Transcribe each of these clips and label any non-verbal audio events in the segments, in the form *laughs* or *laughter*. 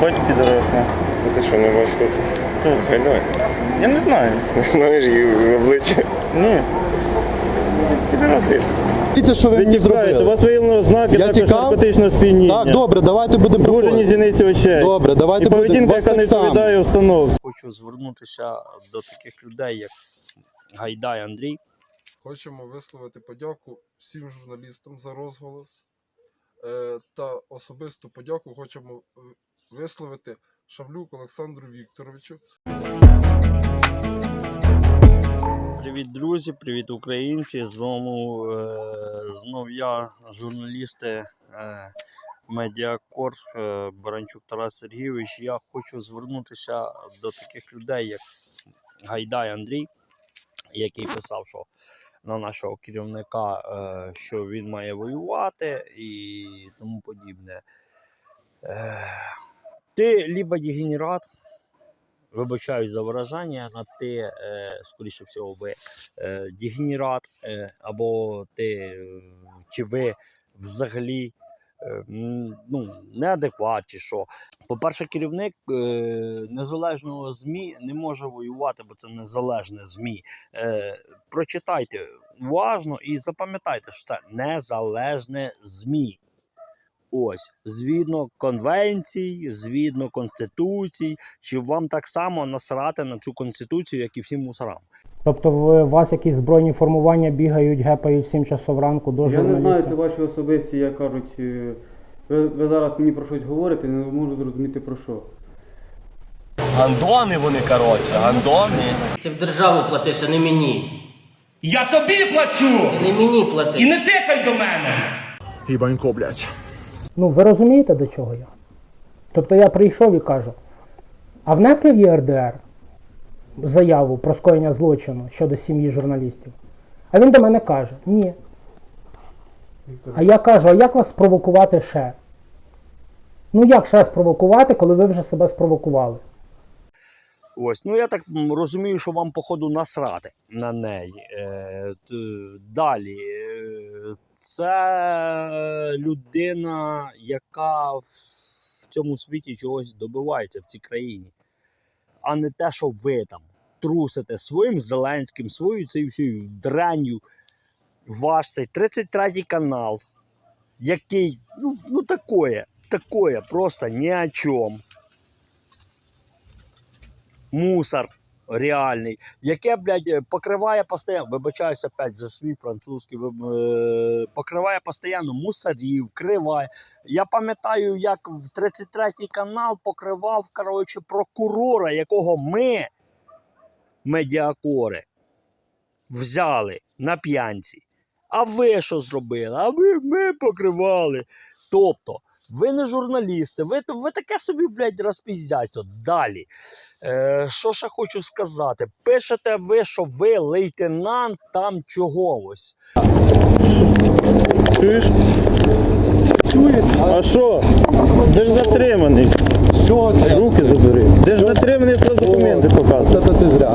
Бать підросла. Та ти що, не бачиш хто це? Хто це? Гайдай. Я не знаю. Знаєш її в обличчя. Ні. Дивіться, що ви мені тікаєте, у зробили. вас виявлено ознаки Я також тікав? наркотичного сп'яніння. Так, добре, давайте будемо Звужені проходити. зіниці очей. Добре, давайте І поведінка, будемо. Вас яка не так само. відповідає установці. Хочу звернутися до таких людей, як Гайдай Андрій. Хочемо висловити подяку всім журналістам за розголос е, та особисту подяку хочемо е, висловити Шавлюк Олександру Вікторовичу. Привіт, друзі, привіт, українці. З вами е, знов я, журналісти е, Медіакор е, Баранчук Тарас Сергійович. Я хочу звернутися до таких людей, як Гайдай Андрій, який писав, що на нашого керівника, е, що він має воювати і тому подібне. Е, ти либо дегенерат, вибачаюсь за виражання, на ти, е, скоріше всього, ви е, дегенерат, е, або ти, чи ви взагалі ну, неадекват, чи що. По-перше, керівник незалежного ЗМІ не може воювати, бо це незалежне ЗМІ. Прочитайте уважно і запам'ятайте, що це незалежне ЗМІ. Ось, згідно конвенцій, згідно конституцій, чи вам так само насрати на цю конституцію, як і всім мусорам. Тобто у вас якісь збройні формування бігають, гепають в 7 часов ранку до Я не знаю, це ваші особисті, як кажуть, е, ви, ви зараз мені про щось говорите, не можу зрозуміти про що. Гандони вони, коротше, гандони. Ти в державу платиш, а не мені. Я тобі плачу! Ти не мені плати. І не тикай до мене! Гібанько, блядь. Ну, ви розумієте, до чого я? Тобто я прийшов і кажу, а внесли в ЄРДР заяву про скоєння злочину щодо сім'ї журналістів? А він до мене каже, ні. А я кажу, а як вас спровокувати ще? Ну як ще спровокувати, коли ви вже себе спровокували? Ось, ну я так розумію, що вам, походу, насрати на неї. Е, далі. Е, це людина, яка в цьому світі чогось добивається в цій країні, а не те, що ви там трусите своїм Зеленським, своєю цією дранню. Ваш цей 33 канал, який, ну, ну такое, такое, просто ні о чому мусор реальний, яке, блядь, е, покриває постійно, вибачаюся опять за свій французький, е, покриває постійно мусорів, криває. Я пам'ятаю, як в 33-й канал покривав, коротше, прокурора, якого ми, медіакори, взяли на п'янці. А ви що зробили? А ви ми покривали. Тобто, ви не журналісти, ви, ви таке собі, блядь, розпіздяйство. Далі. Е, що ще хочу сказати? Пишете ви, що ви лейтенант там чогось. Чуєш? Чуєш? А що? Де ж затриманий? Що це? Руки забери. Де ж затриманий, що документи Це показує. то ти зря.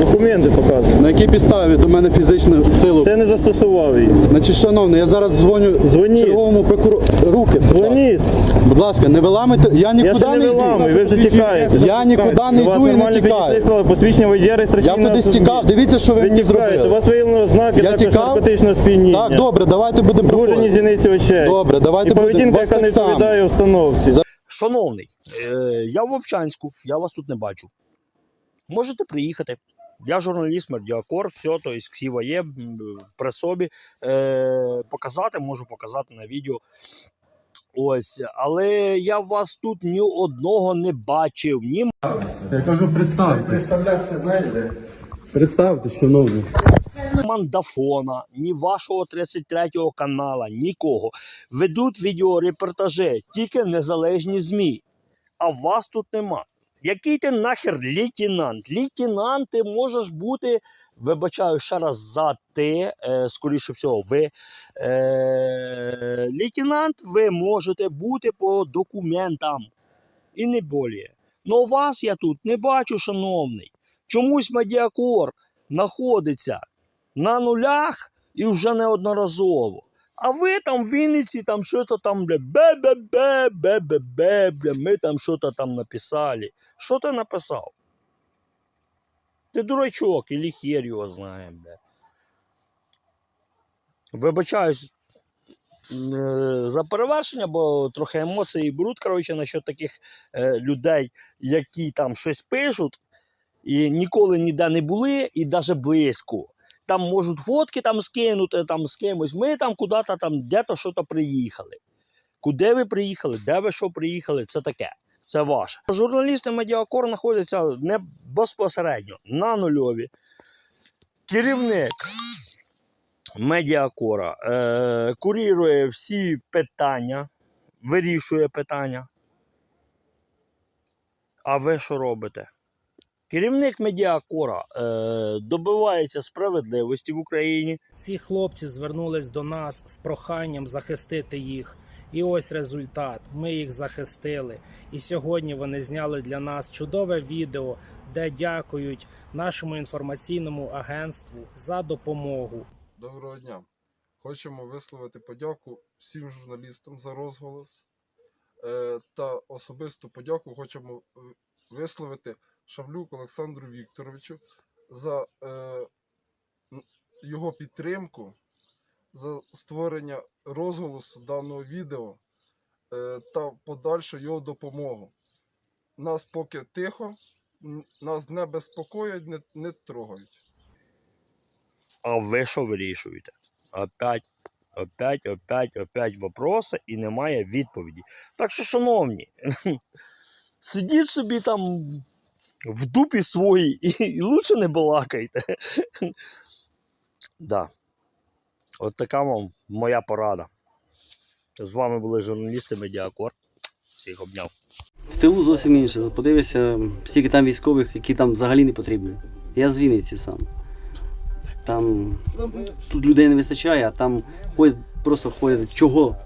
Документи показує. На якій підставі до мене фізичну силу? Це не застосував її. Значить, шановний, я зараз дзвоню Дзвоніть. черговому прокурору. Руки. Дзвоніть. Будь ласка, не виламайте. Я Я нікуди ще не йду. виламую, ви вже тікаєте. Я нікуди не йду і не нормально підійшли і тікаю. сказали, посвідчення водія Я реєстраційного кудись тікав. Дивіться, що ви Ви мені тікаєте, у зробили. вас виявлено ознаки Я також тікав? наркотичного сп'яніння. Так, добре, давайте будемо Звужені проходити. зіниці очей. Добре, давайте І поведінка. Вас яка не само. відповідає установці. Шановний, е, я в Вовчанську, я вас тут не бачу. Можете приїхати. Я журналіст, медіакор, все, то есть ксіва є при собі. Е, показати, можу показати на відео. Ось, але я вас тут ні одного не бачив, ні Я кажу, представте. Представлятися знаєте? Представте, шановний. Мандафона, ні вашого 33-го канала, нікого. Ведуть відеорепортажі, тільки незалежні ЗМІ. А вас тут нема. Який ти нахер лейтенант? Лейтенант ти можеш бути, вибачаю ще раз за ти, е, скоріше всього, ви. Е, лейтенант ви можете бути по документам. І не більше. Но вас я тут не бачу, шановний. Чомусь медіакор знаходиться на нулях і вже неодноразово. А ви там в Вінниці там що-то там бля, бе-бе-бе, бе-бе-бе, бля, ми там що-то там написали. Що ти написав? Ти дурачок, і хер його знає, бля. Вибачаюсь е, за перевершення, бо трохи емоцій беруть, коротше, насчет таких е, людей, які там щось пишуть, і ніколи ніде не були, і навіть близько. Там можуть фотки там скинути там з кимось. Ми там куди-то там де-то що то приїхали. Куди ви приїхали, де ви що приїхали, це таке. Це ваше. Журналісти Медіакор знаходяться не безпосередньо на нульові. Керівник Медіакора е, курірує всі питання, вирішує питання. А ви що робите? Керівник Медіакора е, добивається справедливості в Україні. Ці хлопці звернулись до нас з проханням захистити їх. І ось результат. Ми їх захистили. І сьогодні вони зняли для нас чудове відео, де дякують нашому інформаційному агентству за допомогу. Доброго дня. Хочемо висловити подяку всім журналістам за розголос. Е, та особисту подяку хочемо е, висловити Шавлюк Олександру Вікторовичу за е, його підтримку, за створення розголосу даного відео е, та подальшу його допомогу. Нас поки тихо, нас не безпокоять, не, не трогають. А ви що вирішуєте? Опять, опять, опять, опять вопроси і немає відповіді. Так що, шановні, *laughs* сидіть собі там в дупі своїй і, і лучше не балакайте. да. От така вам моя порада. З вами були журналісти Медіакор. Всіх обняв. В тилу зовсім інше. Подивися, стільки там військових, які там взагалі не потрібні. Я з Вінниці сам. Там тут людей не вистачає, а там ходять, просто ходять чого